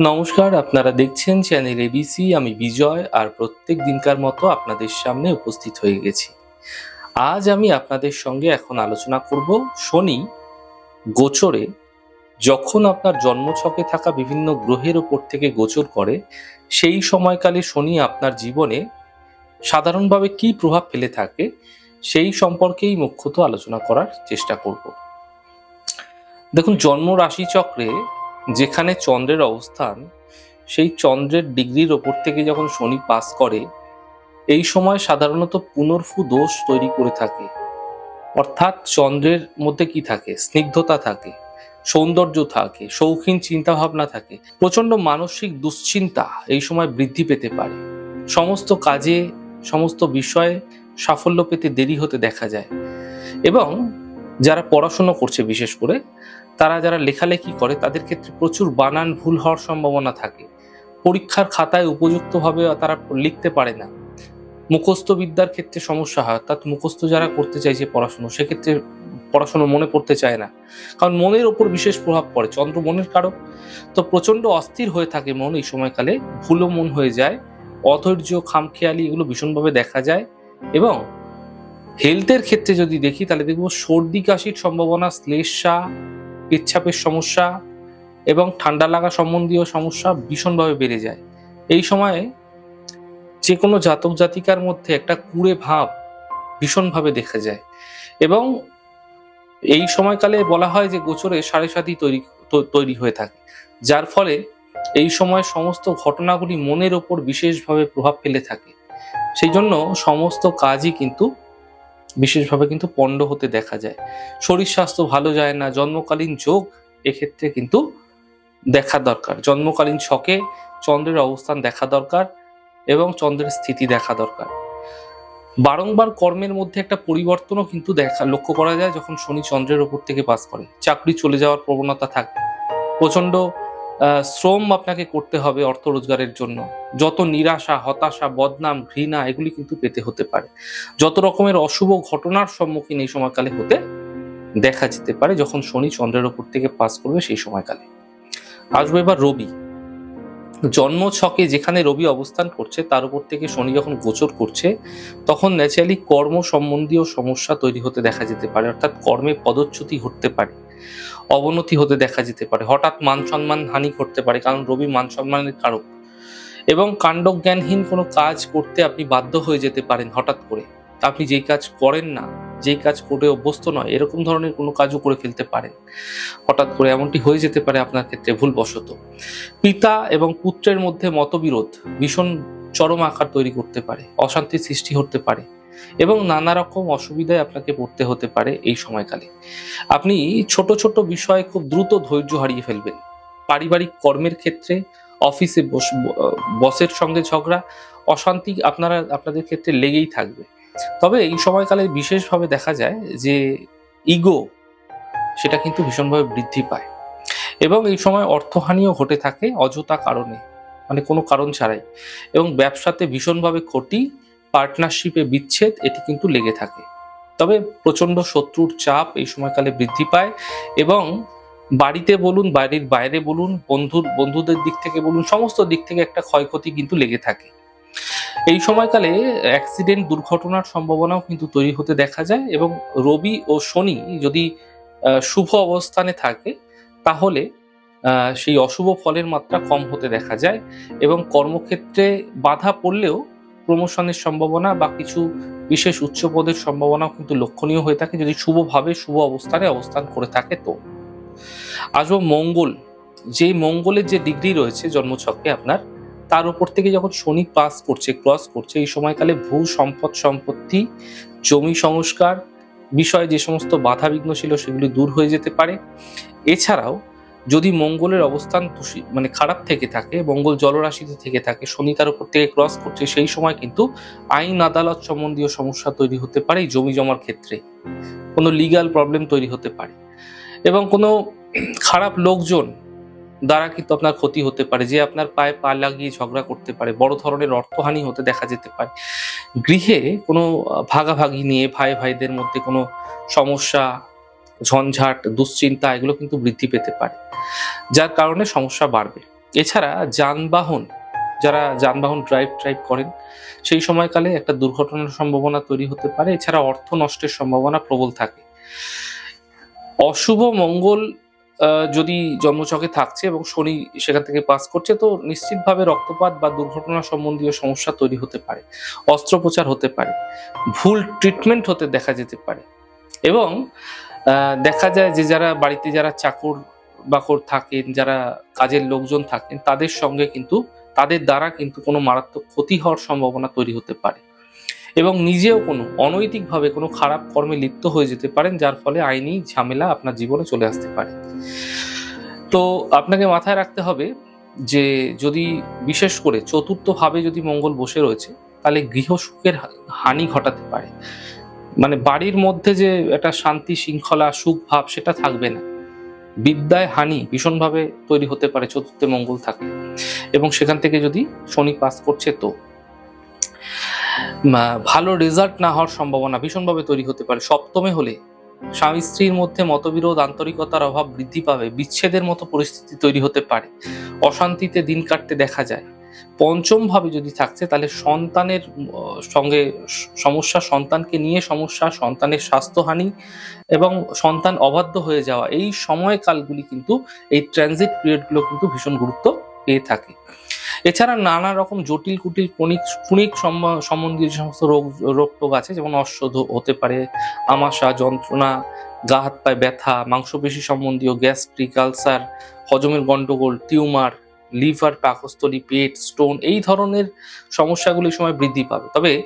নমস্কার, আপনারা দেখছেন চ্যানেল এবিসি আমি বিজয়, আর প্রত্যেক দিনকার মতো আপনাদের সামনে উপস্থিত হয়ে গেছি। আজ আমি আপনাদের সঙ্গে এখন আলোচনা করব শনি গোচরে যখন আপনার জন্মছকে থাকা বিভিন্ন গ্রহের ওপর থেকে গোচর করে, সেই সময়কালে শনি আপনার জীবনে সাধারণভাবে কী প্রভাব ফেলে থাকে, সেই সম্পর্কেই মুখ্যত আলোচনা করার চেষ্টা করব। দেখুন জন্ম রাশি চক্রে যেখানে চন্দ্রের অবস্থান, সেই চন্দ্রের ডিগ্রির ওপর থেকে যখন শনি পাস করে, এই সময় সাধারণত পুনর্ফু দোষ তৈরি করে থাকে। অর্থাৎ চন্দ্রের মধ্যে কি থাকে? স্নিগ্ধতা থাকে, সৌন্দর্য থাকে, শৌখিন চিন্তা ভাবনা থাকে প্রচণ্ড মানসিক দুশ্চিন্তা এই সময় বৃদ্ধি পেতে পারে। সমস্ত কাজে, সমস্ত বিষয়ে সাফল্য পেতে দেরি হতে দেখা যায়। এবং যারা পড়াশুনো করছে বিশেষ করে তারা যারা লেখালেখি করে, তাদের ক্ষেত্রে প্রচুর বানান ভুল হওয়ার সম্ভাবনা থাকে। পরীক্ষার খাতায় উপযুক্তভাবে তারা লিখতে পারে না। মুখস্থ বিদ্যার ক্ষেত্রে সমস্যা হয়, অর্থাৎ মুখস্থ যারা করতে চাইছে পড়াশুনো, সেক্ষেত্রে পড়াশুনো মনে পড়তে চায় না। কারণ মনের ওপর বিশেষ প্রভাব পড়ে, চন্দ্র মনের কারক। তো প্রচণ্ড অস্থির হয়ে থাকে মন এই সময়কালে, ভুলো মন হয়ে যায়, অধৈর্য, খামখেয়ালি এগুলো ভীষণভাবে দেখা যায় এবং হেলথের ক্ষেত্রে যদি দেখি, তাহলে দেখব সর্দি, কাশির সম্ভাবনা, শ্লেষা পেচ্ছাপের সমস্যা এবং ঠান্ডা লাগা সম্বন্ধীয় সমস্যা ভীষণভাবে বেড়ে যায়। এই সময়ে যে কোনো জাতক জাতিকার মধ্যে একটা কুড়ে ভাব ভীষণভাবে দেখা যায় এবং এই সময়কালে বলা হয় যে গোচরে সাড়ে সাতই তৈরি তৈরি হয়ে থাকে। যার ফলে এই সময় সমস্ত ঘটনাগুলি মনের ওপর বিশেষভাবে প্রভাব ফেলে থাকে। সেই জন্য সমস্ত কাজই কিন্তু বিশেষভাবে কিন্তু পণ্ড হতে দেখা যায়। শরীর স্বাস্থ্য ভালো যায় না জন্মকালীন যোগ এক্ষেত্রে কিন্তু দেখা দরকার। জন্মকালীন ছকে চন্দ্রের অবস্থান দেখা দরকার এবং চন্দ্রের স্থিতি দেখা দরকার। বারংবার কর্মের মধ্যে একটা পরিবর্তনও কিন্তু দেখা লক্ষ্য করা যায় যখন শনি চন্দ্রের ওপর থেকে পাস করে চাকরি চলে যাওয়ার প্রবণতা থাকে। প্রচণ্ড আহ, শ্রম আপনাকে করতে হবে অর্থ রোজগারের জন্য। যত নিরাশা, হতাশা, বদনাম, ঘৃণা, এগুলি কিন্তু পেতে হতে পারে। যত রকমের অশুভ ঘটনার সম্মুখীন এই সময়কালে হতে দেখা যেতে পারে, যখন শনি চন্দ্রের ওপর থেকে পাস করবে সেই সময়কালে। আসব এবার রবি। জন্ম ছকে যেখানে রবি অবস্থান করছে, তার উপর থেকে শনি যখন গোচর করছে, তখন ন্যাচারালি কর্ম সম্বন্ধীয় সমস্যা তৈরি হতে দেখা যেতে পারে, অর্থাৎ কর্মে পদচ্যুতি ঘটতে পারে। অবনতি হতে দেখা যেতে পারে। হঠাৎ মান সম্মান হানি ঘটতে পারে, কারণ রবি মান সম্মানের কারক। এবং কাণ্ডজ্ঞানহীন কোনো কাজ করতে আপনি বাধ্য হয়ে যেতে পারেন হঠাৎ করে। আপনি যেই কাজ করেন না, যেই কাজ করে অভ্যস্ত নয়, এরকম ধরনের কোনো কাজও করে ফেলতে পারেন। হঠাৎ করে এমনটি হয়ে যেতে পারে আপনার ক্ষেত্রে ভুলবশত। পিতা এবং পুত্রের মধ্যে মতবিরোধ ভীষণ চরম আকার তৈরি করতে পারে, অশান্তির সৃষ্টি হতে পারে। এবং নানা রকম অসুবিধায় আপনাকে পড়তে হতে পারে এই সময়কালে। আপনি ছোট ছোট বিষয়ে খুব দ্রুত ধৈর্য হারিয়ে ফেলবেন। পারিবারিক কর্মের ক্ষেত্রে, অফিসে বসের সঙ্গে ঝগড়া, অশান্তি আপনারা, আপনাদের ক্ষেত্রে লেগেই থাকবে। তবে এই সময়কালে বিশেষভাবে দেখা যায় যে, ইগো সেটা কিন্তু ভীষণভাবে বৃদ্ধি পায়। এবং এই সময় অর্থহানিও ঘটে থাকে অযথা কারণে মানে কোনো কারণ ছাড়াই। এবং ব্যবসাতে ভীষণভাবে ক্ষতি পার্টনারশিপে বিচ্ছেদ এটি কিন্তু লেগে থাকে। তবে প্রচণ্ড শত্রুর চাপ এই সময়কালে বৃদ্ধি পায় এবং বাড়িতে বলুন, বাড়ির বাইরে বলুন, বন্ধুর, বন্ধুদের দিক থেকে বলুন, সমস্ত দিক থেকে একটা ক্ষয়ক্ষতি কিন্তু লেগে থাকে। এই সময়কালে অ্যাক্সিডেন্ট দুর্ঘটনার সম্ভাবনাও কিন্তু তৈরি হতে দেখা যায় এবং রবি ও শনি যদি শুভ অবস্থানে থাকে, তাহলে সেই অশুভ ফলের মাত্রা কম হতে দেখা যায় এবং কর্মক্ষেত্রে বাধা পড়লেও প্রমোশনের সম্ভাবনা বা কিছু বিশেষ উচ্চ পদের সম্ভাবনাও কিন্তু লক্ষণীয় হয়ে থাকে যদি শুভভাবে শুভ অবস্থানে অবস্থান করে থাকে তো। আসব মঙ্গল যে মঙ্গলের যে ডিগ্রি রয়েছে জন্মছকে আপনার, তার উপর থেকে যখন শনি পাস করছে, ক্রস করছে, এই সময়কালে ভূ সম্পদ সম্পত্তি, জমি সংস্কার, বিষয়ে যে সমস্ত বাধা বিঘ্ন ছিল সেগুলি দূর হয়ে যেতে পারে। এছাড়াও যদি মঙ্গলের অবস্থান মানে খারাপ থেকে থাকে, মঙ্গল জলরাশিতে থেকে থাকে, শনি তার উপর থেকে ক্রস করছে, সেই সময় কিন্তু আইন, আদালত সম্বন্ধীয় সমস্যা তৈরি হতে পারে জমি জমার ক্ষেত্রে। কোনো লিগ্যাল প্রবলেম তৈরি হতে পারে। এবং কোনো খারাপ লোকজন দ্বারা কিন্তু আপনার ক্ষতি হতে পারে, যে আপনার পায়ে পা লাগিয়ে ঝগড়া করতে পারে, বড় ধরনের অর্থহানি হতে দেখা যেতে পারে। গৃহে কোনো ভাগাভাগি নিয়ে ভাই ভাইদের মধ্যে কোনো সমস্যা ঝঞ্ঝাট, দুশ্চিন্তা, এগুলো কিন্তু বৃদ্ধি পেতে পারে। যার কারণে সমস্যা বাড়বে। এছাড়া যানবাহন, যারা যানবাহন ড্রাইভ ড্রাইভ করেন, সেই সময়কালে একটা দুর্ঘটনার সম্ভাবনা তৈরি হতে পারে। এছাড়া অর্থ নষ্টের সম্ভাবনা প্রবল থাকে। অশুভ মঙ্গল যদি জন্মচকে থাকছে এবং শনি সেখান থেকে পাস করছে, তো নিশ্চিতভাবে রক্তপাত বা দুর্ঘটনা সম্বন্ধীয় সমস্যা তৈরি হতে পারে। অস্ত্রোপচার হতে পারে। ভুল ট্রিটমেন্ট হতে দেখা যেতে পারে। এবং দেখা যায় যে যারা বাড়িতে যারা চাকর বাকর থাকেন, যারা কাজের লোকজন থাকেন, তাদের সঙ্গে কিন্তু, তাদের দ্বারা কিন্তু কোনো মারাত্মক ক্ষতি হওয়ার সম্ভাবনা তৈরি হতে পারে। এবং নিজেও কোনো অনৈতিকভাবে কোনো খারাপ কর্মে লিপ্ত হয়ে যেতে পারেন, যার ফলে আইনি ঝামেলা আপনার জীবনে চলে আসতে পারে। তো আপনাকে মাথায় রাখতে হবে যে যদি বিশেষ করে চতুর্থভাবে যদি মঙ্গল বসে রয়েছে, তাহলে গৃহ সুখের হানি ঘটাতে পারে। মানে বাড়ির মধ্যে যে একটা শান্তি, শৃঙ্খলা, সুখ, ভাব, সেটা থাকবে না। বিদ্যায় হানি ভীষণভাবে তৈরি হতে পারে চতুর্থে মঙ্গল থাকলে। এবং সেখান থেকে যদি শনি পাস করছে তো ভালো রেজাল্ট না হওয়ার সম্ভাবনা ভীষণভাবে তৈরি হতে পারে। সপ্তমে হলে স্বামী স্ত্রীর মধ্যে মতবিরোধ, আন্তরিকতার অভাব বৃদ্ধি পাবে, বিচ্ছেদের মতো পরিস্থিতি তৈরি হতে পারে। অশান্তিতে দিন কাটতে দেখা যায়। পঞ্চম ভাবে যদি থাকছে, তাহলে সন্তানের সঙ্গে সমস্যা সন্তানকে নিয়ে সমস্যা, সন্তানের স্বাস্থ্যহানি এবং সন্তান অবাধ্য হয়ে যাওয়া, এই সময়কালগুলি কিন্তু এই ট্রানজিট পিরিয়ডগুলো কিন্তু ভীষণ গুরুত্ব পেয়ে থাকে। এছাড়া নানা রকম জটিল কুটিল কণিক কুণিক সম্ব- সম্বন্ধীয় যে সমস্ত রোগ রোগ টোগ আছে, যেমন অশ্বধ হতে পারে, আমাশা, যন্ত্রণা, গা হাত পায়ে ব্যথা, মাংসপেশি সম্বন্ধীয়, গ্যাস্ট্রিক, আলসার, হজমের গন্ডগোল, টিউমার লিভার, পাকস্থলী, পেট স্টোন এই ধরনের সমস্যাগুলি সময় বৃদ্ধি পাবে। তবে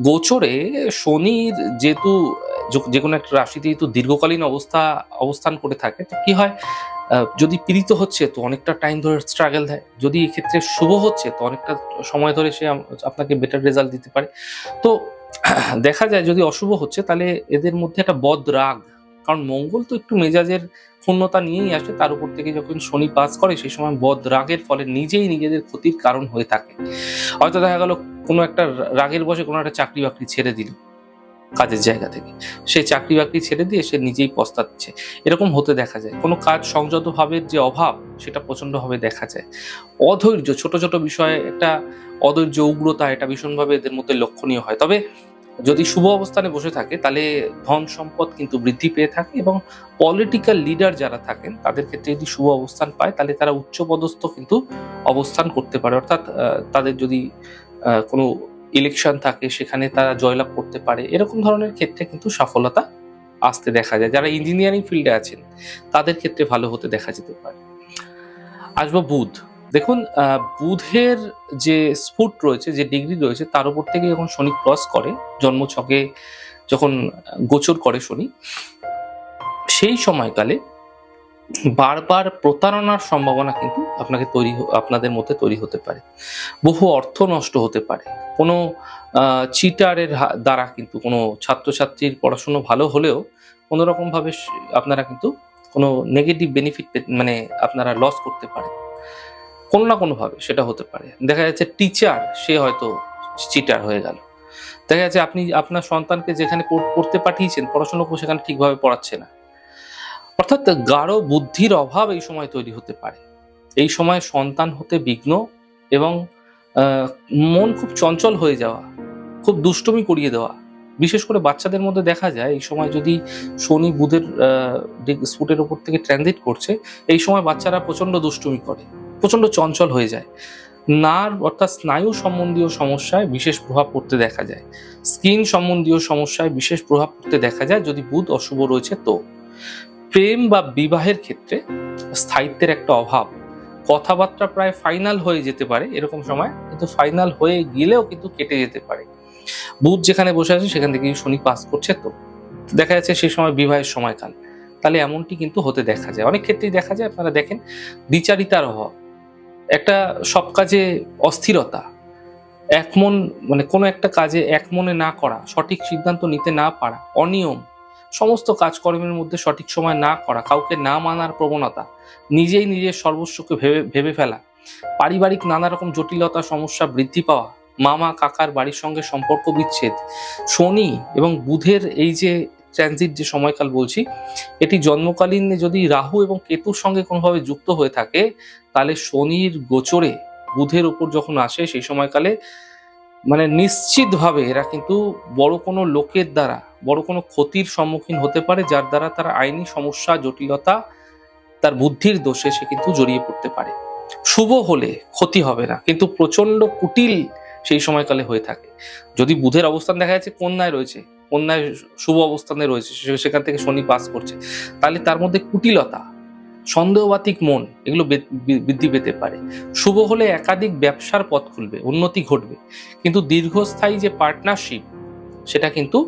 গোচরে শনির যেহেতু যে- কোনো একটা রাশিতে যেহেতু দীর্ঘকালীন অবস্থা, অবস্থান করে থাকে, তো কী হয় যদি পীড়িত হচ্ছে তো অনেকটা টাইম ধরে স্ট্রাগল দেয়। যদি এক্ষেত্রে শুভ হচ্ছে তো অনেকটা সময় ধরে সে আপনাকে বেটার রেজাল্ট দিতে পারে। তো দেখা যায় যদি অশুভ হচ্ছে তাহলে এদের মধ্যে একটা বদ রাগ কারণ মঙ্গল তো একটু মেজাজের ক্ষুণ্ণতা নিয়েই আসে, তার উপর থেকে যখন শনি পাস করে, সেই সময় বদ রাগের ফলে নিজেই নিজেদের ক্ষতির কারণ হয়ে থাকে। হয়তো দেখা গেল কোনো একটা রাগের বসে কোনো একটা চাকরি বাকরি ছেড়ে দিল কাজের জায়গা থেকে। সে চাকরি বাকরি ছেড়ে দিয়ে সে নিজেই পস্তাচ্ছে। এরকম হতে দেখা যায়। কোনো কাজ সংযত ভাবের যে অভাব, সেটা প্রচন্ডভাবে দেখা যায়। অধৈর্য, ছোট ছোট বিষয়ে একটা অধৈর্য, উগ্রতা, এটা ভীষণভাবে এদের মধ্যে লক্ষণীয় হয়। তবে যদি শুভ অবস্থানে বসে থাকে, তাহলে ধন সম্পদ কিন্তু বৃদ্ধি পেয়ে থাকে এবং পলিটিক্যাল লিডার যারা থাকেন, তাদের ক্ষেত্রে যদি শুভ অবস্থান পায়, তাহলে তারা উচ্চপদস্থ কিন্তু অবস্থান করতে পারে। অর্থাৎ তাদের যদি কোনো ইলেকশন থাকে, সেখানে তারা জয়লাভ করতে পারে, এরকম ধরনের ক্ষেত্রে কিন্তু সফলতা আসতে দেখা যায়। যারা ইঞ্জিনিয়ারিং ফিল্ডে আছেন, তাদের ক্ষেত্রে ভালো হতে দেখা যেতে পারে। আসব বুধ। দেখুন বুধের যে স্ফুট রয়েছে, যে ডিগ্রি রয়েছে, তার উপর থেকে যখন শনি ক্রস করে, জন্মছকে যখন গোচর করে শনি, সেই সময়কালে বারবার প্রতারণার সম্ভাবনা কিন্তু আপনাকে তৈরি আপনাদের মধ্যে তৈরি হতে পারে। বহু অর্থ নষ্ট হতে পারে। কোনো চিটারের দ্বারা কিন্তু কোনো ছাত্রছাত্রীর পড়াশুনো ভালো হলেও কোনো রকম ভাবে সে- আপনারা কিন্তু কোনো নেগেটিভ বেনিফিট মানে আপনারা লস করতে পারেন। কোনো না কোনোভাবে সেটা হতে পারে। দেখা যাচ্ছে টিচার সে হয়তো চিটার হয়ে গেল। দেখা যাচ্ছে আপনি, আপনার সন্তানকে যেখানে পড়- পড়তে পাঠিয়েছেন, পড়াশোনা সেখানে ঠিকভাবে পড়াচ্ছে না। অর্থাৎ গাঢ় বুদ্ধির অভাব এই সময় তৈরি হতে পারে। এই সময় সন্তান হতে বিঘ্ন এবং মন খুব চঞ্চল হয়ে যাওয়া, খুব দুষ্টুমি করিয়ে দেওয়া। বিশেষ করে বাচ্চাদের মধ্যে দেখা যায়, এই সময় যদি শনি বুধের স্পুটের ওপর থেকে ট্রানজিট করছে, এই সময় বাচ্চারা প্রচণ্ড দুষ্টুমি করে। প্রচণ্ড চঞ্চল হয়ে যায়। নার্ভ অর্থাৎ স্নায়ু সম্বন্ধীয় সমস্যায় বিশেষ প্রভাব পড়তে দেখা যায়। স্কিন সম্বন্ধীয় সমস্যায় বিশেষ প্রভাব পড়তে দেখা যায় যদি বুধ অশুভ রয়েছে তো। প্রেম বা বিবাহের ক্ষেত্রে স্থায়িত্বের একটা অভাব। কথাবার্তা প্রায় ফাইনাল হয়ে যেতে পারে, এরকম সময়। কিন্তু ফাইনাল হয়ে গেলেও কিন্তু কেটে যেতে পারে। বুধ যেখানে বসে আছে সেখান থেকে শনি পাস করছে তো। দেখা যাচ্ছে সেই সময় বিবাহের সময়কাল। তাহলে এমনটি কিন্তু হতে দেখা যায়। অনেক ক্ষেত্রেই দেখা যায়, আপনারা দেখেন দ্বিচারিতার অভাব। একটা সব কাজে অস্থিরতা, এক মন মানে কোনো একটা কাজে এক মনে না করা, সঠিক সিদ্ধান্ত নিতে না পারা, অনিয়ম, সমস্ত কাজকর্মের মধ্যে সঠিক সময় না করা, কাউকে না মানার প্রবণতা, নিজেই নিজের সর্বস্বকে ভেবে ভেবে ফেলা, পারিবারিক নানা রকম জটিলতা, সমস্যা বৃদ্ধি পাওয়া, মামা, কাকার বাড়ির সঙ্গে সম্পর্ক বিচ্ছেদ, শনি এবং বুধের এই যে ট্রানজিট যে সময়কাল বলছি, এটি জন্মকালীন যদি রাহু এবং কেতুর সঙ্গে কোনোভাবে যুক্ত হয়ে থাকে, তাহলে শনির গোচরে বুধের উপর যখন আসে সেই সময়কালে মানে নিশ্চিতভাবে এরা কিন্তু বড় কোনো লোকের দ্বারা, বড় কোনো ক্ষতির সম্মুখীন হতে পারে, যার দ্বারা তার আইনি সমস্যা, জটিলতা, তার বুদ্ধির দোষে সে কিন্তু জড়িয়ে পড়তে পারে। শুভ হলে ক্ষতি হবে না, কিন্তু প্রচণ্ড কুটিল সেই সময়কালে হয়ে থাকে। যদি বুধের অবস্থান দেখা যাচ্ছে, কন্যায় রয়েছে কন্যায় শুভ অবস্থানে রয়েছে সেখান থেকে শনি পাস করছে। তাহলে তার মধ্যে কুটিলতা, সন্দেহবাতিক মন, এগুলো বৃদ্ধি পেতে পারে। শুভ হলে একাধিক ব্যবসার পথ খুলবে, উন্নতি ঘটবে। কিন্তু দীর্ঘস্থায়ী যে পার্টনারশিপ সেটা কিন্তু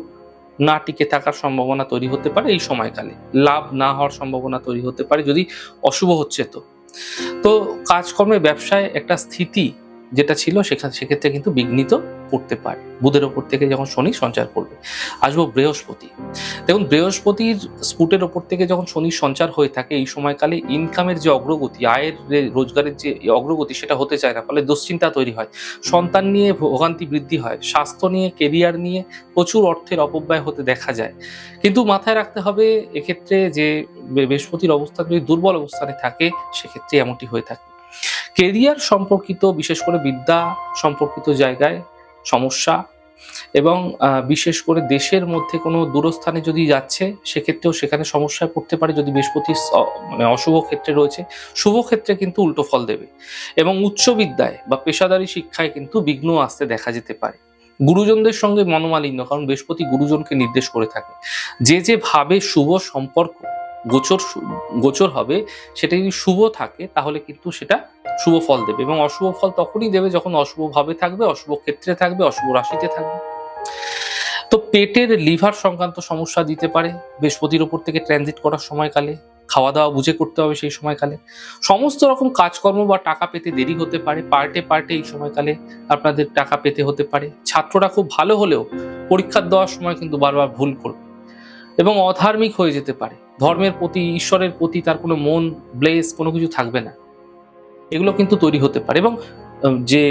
না টিকে থাকার সম্ভাবনা তৈরি হতে পারে এই সময়কালে। লাভ না হওয়ার সম্ভাবনা তৈরি হতে পারে যদি অশুভ হচ্ছে তো। তো কাজকর্মে, ব্যবসায় একটা স্থিতি যেটা ছিল সেখানে সেক্ষেত্রে কিন্তু বিঘ্নিত করতে পারে। বুধের ওপর থেকে যখন শনি সঞ্চার করবে। আসব বৃহস্পতি। দেখুন, বৃহস্পতির স্পুটের ওপর থেকে যখন শনি সঞ্চার হয়ে থাকে, এই সময়কালে ইনকামের যে অগ্রগতি, আয়ের রোজগারের যে অগ্রগতি সেটা হতে চায় না, ফলে দুশ্চিন্তা তৈরি হয়। সন্তান নিয়ে ভোগান্তি বৃদ্ধি হয়। স্বাস্থ্য নিয়ে কেরিয়ার নিয়ে প্রচুর অর্থের অপব্যয় হতে দেখা যায়। কিন্তু মাথায় রাখতে হবে এক্ষেত্রে যে বৃহস্পতির অবস্থান যদি দুর্বল অবস্থানে থাকে, সেক্ষেত্রে এমনটি হয়ে থাকে। কেরিয়ার সম্পর্কিত, বিশেষ করে বিদ্যা সম্পর্কিত জায়গায় সমস্যা এবং বিশেষ করে দেশের মধ্যে কোনো দূরস্থানে যদি যাচ্ছে, সেক্ষেত্রেও সেখানে সমস্যায় পড়তে পারে যদি বৃহস্পতি মানে অশুভ ক্ষেত্রে রয়েছে। শুভ ক্ষেত্রে কিন্তু উল্টো ফল দেবে এবং উচ্চ বিদ্যায় বা পেশাদারি শিক্ষায় কিন্তু বিঘ্ন আসতে দেখা যেতে পারে। গুরুজনদের সঙ্গে মনোমালিন্য, কারণ বৃহস্পতি গুরুজনকে নির্দেশ করে থাকে। যে যে ভাবে শুভ সম্পর্ক গোচর গোচর হবে, সেটা যদি শুভ থাকে, তাহলে কিন্তু সেটা শুভ ফল দেবে এবং অশুভ ফল তখনই দেবে যখন অশুভ ভাবে থাকবে, অশুভ ক্ষেত্রে থাকবে, অশুভ রাশিতে থাকবে। তো পেটের লিভার সংক্রান্ত সমস্যা দিতে পারে, বৃহস্পতির উপর থেকে ট্রানজিট করার সময়কালে খাওয়া দাওয়া বুঝে করতে হবে সেই সময়কালে। সমস্ত রকম কাজকর্ম বা টাকা পেতে দেরি হতে পারে, পার্টে পার্টে এই সময়কালে আপনাদের টাকা পেতে হতে পারে। ছাত্ররা খুব ভালো হলেও পরীক্ষা দেওয়ার সময় কিন্তু বারবার ভুল করবে এবং অধার্মিক হয়ে যেতে পারে। ধর্মের প্রতি, ঈশ্বরের প্রতি তার কোনো মন, ব্লেস কোনো কিছু থাকবে না। এগুলো কিন্তু তৈরি হতে পারে এবং যে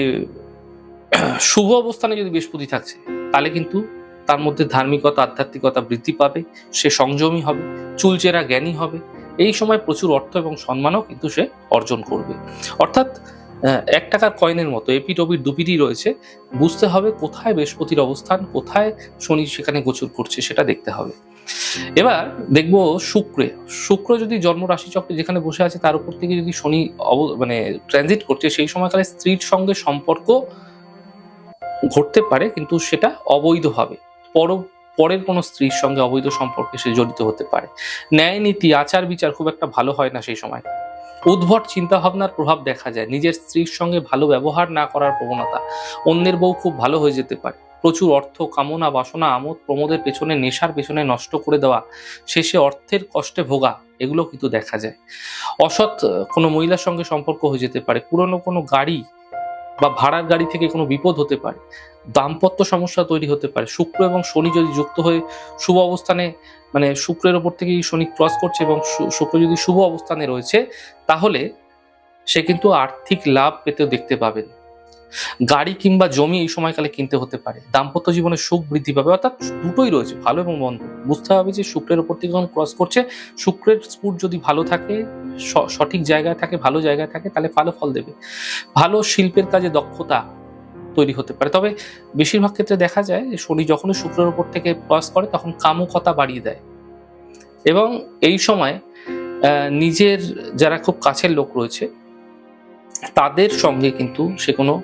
শুভ অবস্থানে যদি বৃহস্পতি থাকছে, তাহলে কিন্তু তার মধ্যে ধার্মিকতা, আধ্যাত্মিকতা বৃদ্ধি পাবে, সে সংযমী হবে, চুলচেরা জ্ঞানী হবে। এই সময় প্রচুর অর্থ এবং সম্মানও কিন্তু সে অর্জন করবে। অর্থাৎ এক টাকার কয়েনের মতো এপিট ওপিট দুপিটই রয়েছে। বুঝতে হবে কোথায় বৃহস্পতির অবস্থান, কোথায় শনি সেখানে গোচর করছে, সেটা দেখতে হবে। এবার দেখব শুক্রে। শুক্র যদি জন্ম রাশি চক্রে যেখানে বসে আছে, তার উপর থেকে যদি শনি মানে ট্রানজিট করছে, সেই সময়কালে স্ত্রীর সঙ্গে সম্পর্ক ঘটতে পারে, কিন্তু সেটা অবৈধভাবে পর পরের কোনো স্ত্রীর সঙ্গে অবৈধ সম্পর্কে সে জড়িত হতে পারে। ন্যায় নীতি আচার বিচার খুব একটা ভালো হয় না সেই সময়। উদ্ভট চিন্তা ভাবনার প্রভাব দেখা যায়। নিজের স্ত্রীর সঙ্গে ভালো ব্যবহার না করার প্রবণতা। অন্যের বউ খুব ভালো হয়ে যেতে পারে। প্রচুর অর্থ, কামনা, বাসনা, আমোদ, প্রমোদের পেছনে, নেশার পেছনে নষ্ট করে দেওয়া, শেষে অর্থের কষ্টে ভোগা, এগুলো কিন্তু দেখা যায়। অসৎ কোনো মহিলার সঙ্গে সম্পর্ক হয়ে যেতে পারে, পুরনো কোনো গাড়ি বা ভাড়ার গাড়ি থেকে কোনো বিপদ হতে পারে, দাম্পত্য সমস্যা তৈরি হতে পারে, শুক্র এবং শনি যদি যুক্ত হয়ে শুভ অবস্থানে মানে শুক্রের ওপর থেকেই শনি ক্রস করছে এবং শুক্র যদি শুভ অবস্থানে রয়েছে, তাহলে সে কিন্তু আর্থিক লাভ পেতেও দেখতে পাবেন। গাড়ি কিংবা জমি এই সময়কালে কিনতে হতে পারে। দাম্পত্য জীবনে সুখ বৃদ্ধি পাবে, অর্থাৎ দুটোই রয়েছে, ভালো এবং মন্দ। বুঝতে হবে যে শুক্রের ওপর থেকে যখন ক্রস করছে, শুক্রের স্পুট যদি ভালো থাকে সঠিক জায়গায় থাকে, ভালো জায়গায় থাকে, তাহলে ভালো ফল দেবে। ভালো শিল্পের কাজে দক্ষতা তৈরি হতে পারে। তবে বেশিরভাগ ক্ষেত্রে দেখা যায়, শনি যখনই শুক্রের ওপর থেকে ক্রস করে, তখন কামুকতা বাড়িয়ে দেয়। এবং এই সময় নিজের যারা খুব কাছের লোক রয়েছে, তাদের সঙ্গে কিন্তু সে কোনো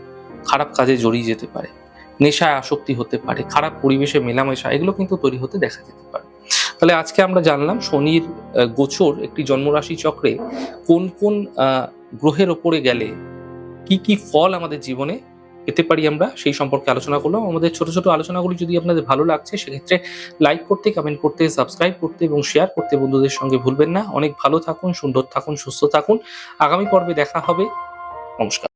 খারাপ কাজে জড়িয়ে যেতে পারে, নেশায় আসক্তি হতে পারে, খারাপ পরিবেশে মেলামেশা, এগুলো কিন্তু তৈরি হতে দেখা যেতে পারে। তাহলে আজকে আমরা জানলাম শনির গোচর একটি জন্মরাশি চক্রে কোন কোন গ্রহের ওপরে গেলে কি কি ফল আমাদের জীবনে পেতে পারি আমরা সেই সম্পর্কে আলোচনা করলাম। আমাদের ছোট ছোট আলোচনাগুলি যদি আপনাদের ভালো লাগছে, সেক্ষেত্রে লাইক করতে কমেন্ট করতে সাবস্ক্রাইব করতে এবং শেয়ার করতে বন্ধুদের সঙ্গে ভুলবেন না। অনেক ভালো থাকুন, সুন্দর থাকুন, সুস্থ থাকুন। আগামী পর্বে দেখা হবে। নমস্কার।